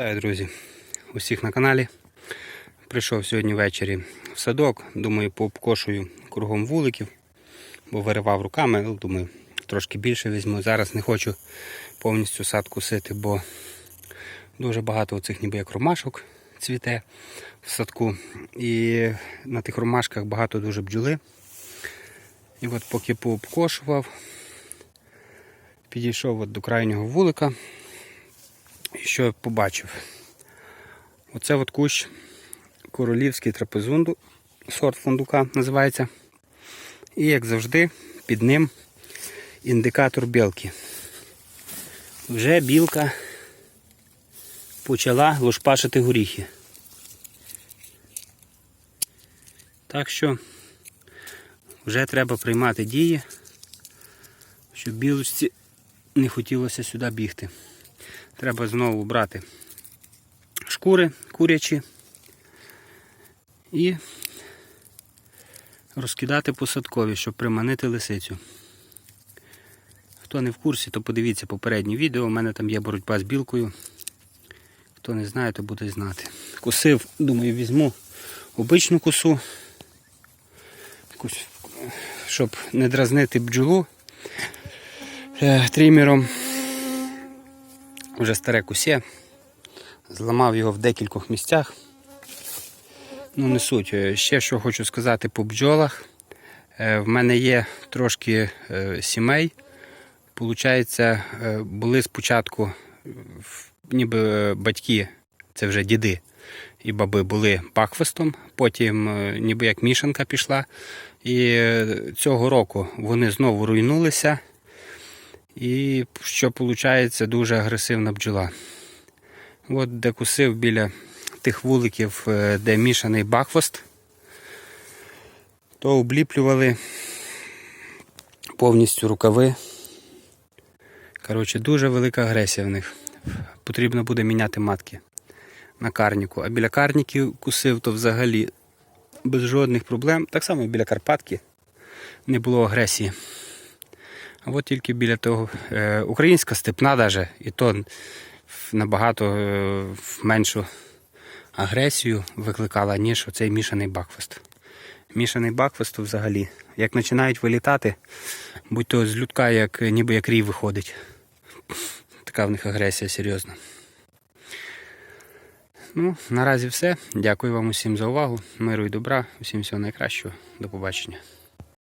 Вітаю, друзі, усіх на каналі. Прийшов сьогодні ввечері в садок. Думаю, пообкошую кругом вуликів, бо виривав руками. Ну, Думаю, трошки більше візьму. Зараз не хочу повністю сад кусити, бо дуже багато оцих ніби як ромашок цвіте в садку. І на тих ромашках багато дуже бджоли. І от поки пообкошував, підійшов от до крайнього вулика. Що я побачив? Оце от кущ королівський трапезунду, сорт фундука називається. І як завжди, під ним індикатор білки. Вже білка почала лошпашити горіхи. Так що вже треба приймати дії, щоб білочці не хотілося сюди бігти. Треба знову брати шкури курячі і розкидати по садкові, щоб приманити лисицю. Хто не в курсі, то подивіться попереднє відео. У мене там є боротьба з білкою. Хто не знає, то буде знати. Косив, думаю, візьму обичну косу, щоб не дразнити бджолу е, трімером вже старе кусе. Зламав його в декількох місцях. Ну, не суть. Е, Ще що хочу сказати по бджолах. Е, В мене є трошки е, сімей. Получається, були спочатку ніби батьки, це вже діди і баби були пахвистом, потім ніби як мішанка пішла. І цього року вони знову руйнулися. І що виходить дуже агресивна бджола. От де кусив біля тих вуликів, е, де мішаний бахвост, то обліплювали повністю рукави. Коротше, дуже велика агресія в них. Потрібно буде міняти матки на карніку. А біля карніків кусив, то взагалі без жодних проблем. Так само і біля Карпатки не було агресії. От тільки біля того е, українська степна даже, і то набагато е, меншу агресію викликала, ніж оцей мішаний бакфест. Мішаний бакфест взагалі, як починають вилітати, будь то з людка, як, ніби як рій виходить. Така в них агресія серйозна. Ну, наразі все. Дякую вам усім за увагу. Миру і добра. Усім всього найкращого. До побачення.